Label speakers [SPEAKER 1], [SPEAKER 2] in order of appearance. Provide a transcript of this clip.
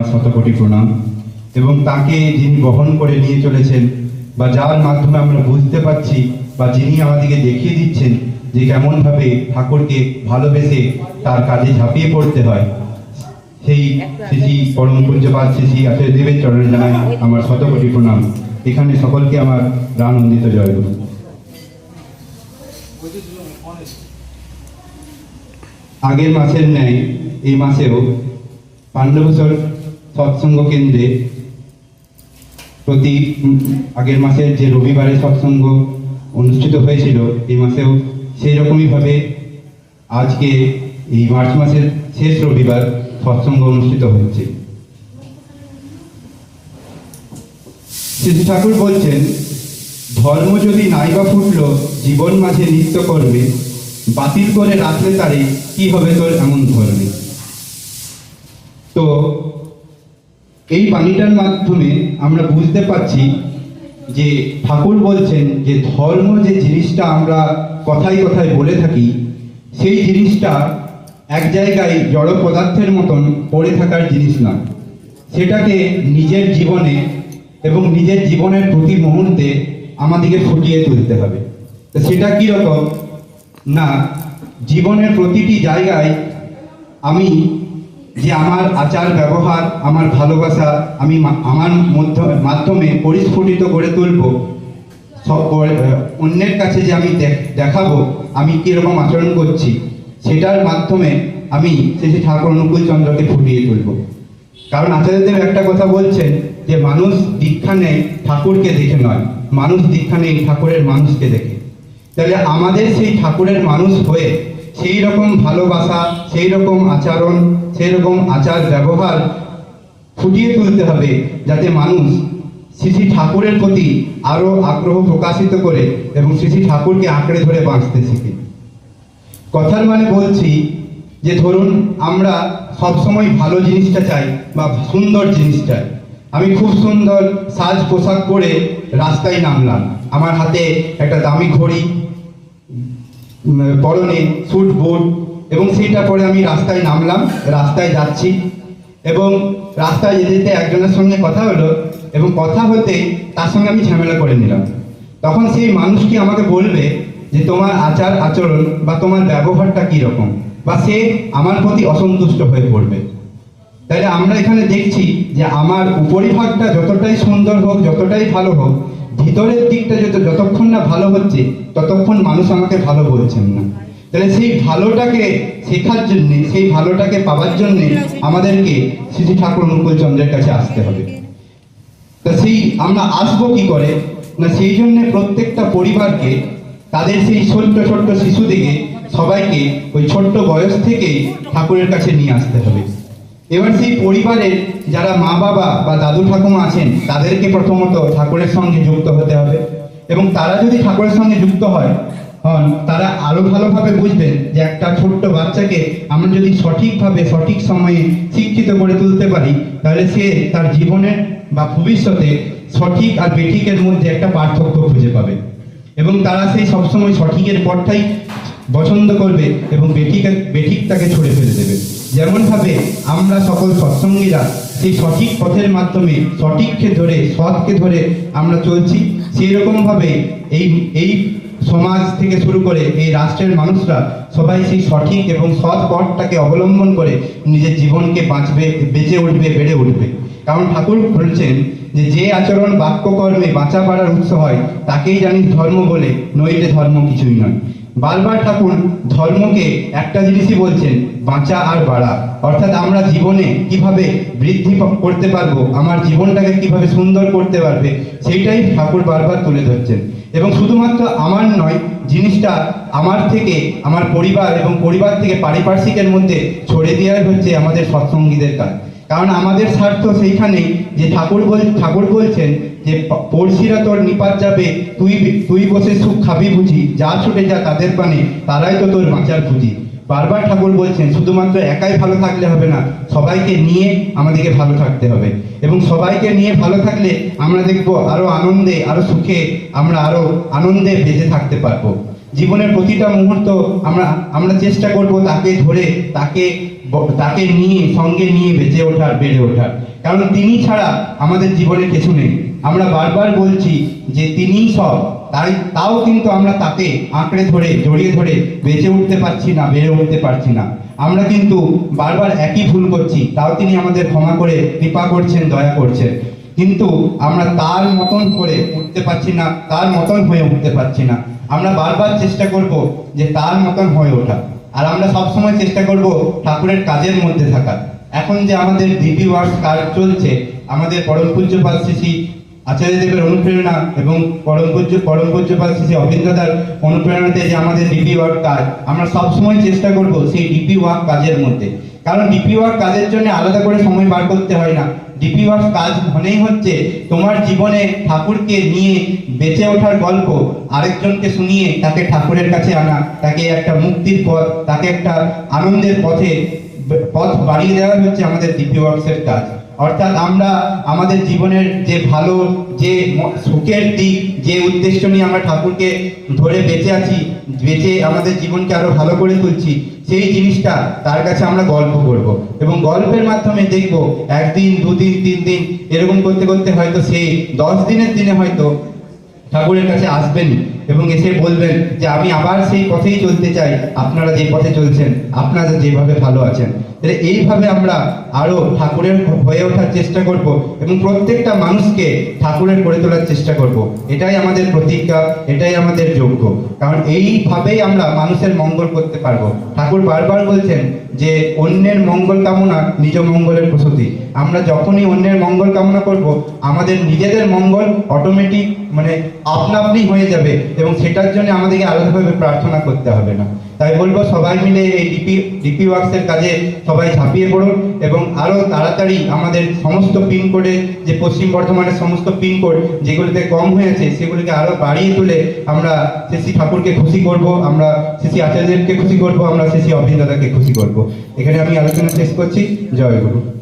[SPEAKER 1] শতকোটি প্রণাম। এবং তাকে যিনি বহন করে নিয়ে চলেছেন বা যার মাধ্যমে আমরা বুঝতে পারছি বা যিনি আমাদেরকে দেখিয়ে দিচ্ছেন যে কেমনভাবে ঠাকুরকে ভালোবেসে তার কাজে ঝাঁপিয়ে পড়তে হয়। সেই শ্রী পরম পূজ্যপাল শ্রী আচার্য দেবের চরণে জানাই আমার শতকোটি প্রণাম। এখানে সকলকে আমার প্রাণন্দিত জয় গুরু আগের মাসের ন্যায়, এই মাসেও পাণ্ডবসর সৎসঙ্গ কেন্দ্রে প্রতি আগের মাসের যে রবিবারে সৎসঙ্গ অনুষ্ঠিত হয়েছিল, এই মাসেও সেই রকমইভাবে আজকে এই মার্চ মাসের শেষ রবিবার সৎসঙ্গ অনুষ্ঠিত হচ্ছে। শ্রী ঠাকুর বলছেন, ধর্ম যদি নাইবা ফুটল, জীবন মাঝে নিত্য করবে বাতিল করে রাখলে তারে কি হবে তোর এমন ধর্মে? তো এই বাণীটার মাধ্যমে আমরা বুঝতে পারছি যে ঠাকুর বলছেন যে ধর্ম যে জিনিসটা আমরা কথায় কথায় বলে থাকি, সেই জিনিসটা এক জায়গায় জড় পদার্থের মতন পড়ে থাকার জিনিস না সেটাকে নিজের জীবনে এবং নিজের জীবনের প্রতি মুহূর্তে আমাদেরকে ফুটিয়ে তুলতে হবে। তো সেটা কীরকম না, জীবনের প্রতিটি জায়গায় আমি যে আমার আচার ব্যবহার, আমার ভালোবাসা আমি আমার মধ্য- মাধ্যমে পরিস্ফুটিত করে তুলব। অন্যের কাছে যে আমি দেখাবো, আমি কীরকম আচরণ করছি, সেটার মাধ্যমে আমি শেষে ঠাকুর অনুকূল চন্দ্রকে ফুটিয়ে তুলব। কারণ আচার্যদেব একটা কথা বলছেন যে, মানুষ দীক্ষা নেয় ঠাকুরকে দেখে নয়, মানুষ দীক্ষা নেই ঠাকুরের মানুষকে দেখে। তাহলে আমাদের সেই ঠাকুরের মানুষ হয়ে সেই রকম ভালোবাসা সেই রকম আচরণ সেই রকম আচার ব্যবহার ফুটিয়ে তুলতে হবে যাতে মানুষ শ্রী ঠাকুরের প্রতি আরও আগ্রহ প্রকাশিত করে এবং শ্রী ঠাকুরকে আঁকড়ে ধরে বাঁচতে শিখে। কথার মানে বলছি যে ধরুন আমরা সবসময় ভালো জিনিসটা চাই বা সুন্দর জিনিস চাই। আমি খুব সুন্দর সাজ পোশাক পরে রাস্তায় নামলাম। আমার হাতে একটা দামি ঘড়ি পরনে স্যুট বুট এবং সেইটা পরে আমি রাস্তায় নামলাম, রাস্তায় যাচ্ছি এবং রাস্তায় যেতে যেতে একজনের সঙ্গে কথা হলো এবং কথা হতে তার সঙ্গে আমি ঝামেলা করে নিলাম। তখন সেই মানুষটি আমাকে বলবে যে তোমার আচার আচরণ বা তোমার ব্যবহারটা কীরকম বা সে আমার প্রতি অসন্তুষ্ট হয়ে পড়বে? তাইলে আমরা এখানে দেখছি যে আমার উপরিভাগটা যতটাই সুন্দর হোক, যতটাই ভালো হোক ভিতরের দিকটা যত যতক্ষণ না ভালো হচ্ছে, ততক্ষণ মানুষ আমাকে ভালো বলছেন না। তাহলে সেই ভালোটাকে শেখার জন্যে, সেই ভালোটাকে পাওয়ার জন্যে আমাদেরকে শ্রী ঠাকুর অনুকূল চন্দ্রের কাছে আসতে হবে। তা সেই আমরা আসব কি করে? না সেই জন্য প্রত্যেকটা পরিবারকে, তাদের সেই ছোট্ট ছোট্ট শিশু থেকে সবাইকে ওই ছোট্ট বয়স থেকেই ঠাকুরের কাছে নিয়ে আসতে হবে। এবার সেই পরিবারের যারা মা বাবা বা দাদু ঠাকুমা আছেন, তাদেরকে প্রথমত ঠাকুরের সঙ্গে যুক্ত হতে হবে। এবং তারা যদি ঠাকুরের সঙ্গে যুক্ত হয়, হন, তারা আরও ভালোভাবে বুঝবেন যে একটা ছোট্ট বাচ্চাকে আমরা যদি সঠিকভাবে, সঠিক সময়ে শিক্ষিত করে তুলতে পারি, তাহলে সে তার জীবনের বা ভবিষ্যতে সঠিক আর বেঠিকের মধ্যে একটা পার্থক্য খুঁজে পাবে। এবং তারা সেই সবসময় সঠিকের পথটাই পছন্দ করবে এবং বেঠিক, বেঠিকটাকে ছুড়ে ফেলে দেবে। যেমনভাবে আমরা সকল সৎসঙ্গীরা সেই সঠিক পথের মাধ্যমে, সঠিককে ধরে, সৎকে ধরে আমরা চলছি সেই রকমভাবে এই এই সমাজ থেকে শুরু করে এই রাষ্ট্রের মানুষরা সবাই সেই সঠিক এবং সৎ পথটাকে অবলম্বন করে নিজের জীবনকে বাঁচবে, বেঁচে উঠবে, বেড়ে উঠবে। কারণ ঠাকুর বলছেন যে যে আচরণ বাক্যকর্মে বাঁচা পাড়ার উৎস হয়, তাকেই জানিস ধর্ম বলে, নইলে ধর্ম কিছুই নয়। বারবার ঠাকুর ধর্মকে একটা জিনিসই বলছেন, বাঁচা আর বাড়া। অর্থাৎ আমরা জীবনে কীভাবে বৃদ্ধি করতে পারব, আমার জীবনটাকে কীভাবে সুন্দর করতে পারবে, সেইটাই ঠাকুর বারবার তুলে ধরছেন। এবং শুধুমাত্র আমার নয়, জিনিসটা আমার থেকে, আমার পরিবার এবং পরিবার থেকে পারিপার্শ্বিকের মধ্যে ছড়ে দেওয়াই হচ্ছে আমাদের সৎসঙ্গীদের কাজ। কারণ আমাদের স্বার্থ সেইখানেই যে ঠাকুর বল ঠাকুর বলছেন যে পড়শিরা তোর নিপাত যাবে। তুই তুই বসে সুখ খাবি বুঝি। যা ছুটে যা তাদের পানে তারাই তো তোর বাঁচার পুঁজি বারবার ঠাকুর বলছেন, শুধুমাত্র একাই ভালো থাকলে হবে না, সবাইকে নিয়ে আমাদেরকে ভালো থাকতে হবে। এবং সবাইকে নিয়ে ভালো থাকলে আমরা দেখব আরও আনন্দে, আরও সুখে আমরা আরও আনন্দে বেঁচে থাকতে পারব। জীবনের প্রতিটা মুহূর্ত আমরা আমরা চেষ্টা করব তাকে ধরে, তাকে তাকে নিয়ে, সঙ্গে নিয়ে বেঁচে ওঠার, বেড়ে ওঠার। কারণ তিনি ছাড়া আমাদের জীবনে কিছু নেই। আমরা বারবার বলছি যে তিনিই সব। তাই তাও কিন্তু আমরা তাকে আঁকড়ে ধরে, জড়িয়ে ধরে বেঁচে উঠতে পারছি না, বেড়ে উঠতে পারছি না। আমরা কিন্তু বারবার একই ভুল করছি, তাও তিনি আমাদের ক্ষমা করে, কৃপা করছেন, দয়া করছেন। কিন্তু আমরা তার মতন করে উঠতে পারছি না, তার মতন হয়ে উঠতে পারছি না। আমরা বারবার চেষ্টা করব যে তার মতন হয়ে ওঠা। আর আমরা সবসময় চেষ্টা করব ঠাকুরের কাজের মধ্যে থাকা এখন যে আমাদের ডিপি ওয়ার্ক কাজ চলছে, আমাদের পরম পূজ্যপাল শ্রী আচার্যদেবের অনুপ্রেরণা এবং পরম পূজ্য পরম পূজ্যপাল শ্রী অভিজ্ঞতার অনুপ্রেরণাতে যে আমাদের ডিপি ওয়ার্ক কাজ। আমরা সবসময় চেষ্টা করব সেই ডিপি ওয়ার্ক কাজের মধ্যে। কারণ ডিপি ওয়ার্ক কাজের জন্য আলাদা করে সময় বার করতে হয় না। ডিপি ওয়ার্ক কাজ মনেই হচ্ছে তোমার জীবনে ঠাকুরকে নিয়ে বেঁচে ওঠার গল্প, আরেকজনকে শুনিয়ে তাকে ঠাকুরের কাছে আনা, তাকে একটা মুক্তির পথ, তাকে একটা আনন্দের পথে, পথ বাড়িয়ে দেওয়া হচ্ছে আমাদের ডিপি ওয়ার্কসের কাজ। অর্থাৎ আমরা আমাদের জীবনের যে ভালো, যে সুখের দিক, যে উদ্দেশ্য নিয়ে আমরা ঠাকুরকে ধরে বেঁচে আছি, বেঁচে আমাদের জীবনকে আরও ভালো করে তুলছি, সেই জিনিসটা তার কাছে আমরা গল্প করব। এবং গল্পের মাধ্যমে দেখব, একদিন, দুদিন, তিন দিন, এরকম করতে করতে হয়তো সেই দশ দিনের দিনে হয়তো ঠাকুরের কাছে আসবেন এবং এসে বলবেন যে, আমি আবার সেই পথেই চলতে চাই। আপনারা যে পথে চলছেন, আপনারা যেভাবে ভালো আছেন। তাহলে এইভাবে আমরা আরও ঠাকুরের হয়ে ওঠার চেষ্টা করব এবং প্রত্যেকটা মানুষকে ঠাকুরের করে তোলার চেষ্টা করব। এটাই আমাদের প্রতিজ্ঞা, এটাই আমাদের যোগ্য। কারণ এইভাবেই আমরা মানুষের মঙ্গল করতে পারব। ঠাকুর বারবার বলছেন যে অন্যের মঙ্গল কামনা নিজ মঙ্গলের প্রসূতি। আমরা যখনই অন্যের মঙ্গল কামনা করব, আমাদের নিজেদের মঙ্গল অটোমেটিক মানে আপনা আপনি হয়ে যাবে এবং সেটার জন্য আমাদেরকে আলাদাভাবে প্রার্থনা করতে হবে না। তাই বলব সবাই মিলে এই ডিপি ডিপি ওয়ার্কসের কাজে সবাই ঝাঁপিয়ে পড়ুন এবং আরও তাড়াতাড়ি আমাদের সমস্ত পিনকোডে যে পশ্চিম বর্ধমানের সমস্ত পিনকোড যেগুলিতে কম হয়েছে সেগুলিকে আরও বাড়িয়ে তুলে আমরা শ্রী ঠাকুরকে খুশি করব, আমরা শ্রী আচার্যদেবকে খুশি করব, আমরা শ্রী অভিন্দাদাকে খুশি করব। এখানে আমি আলোচনা শেষ করছি। জয় গুরু।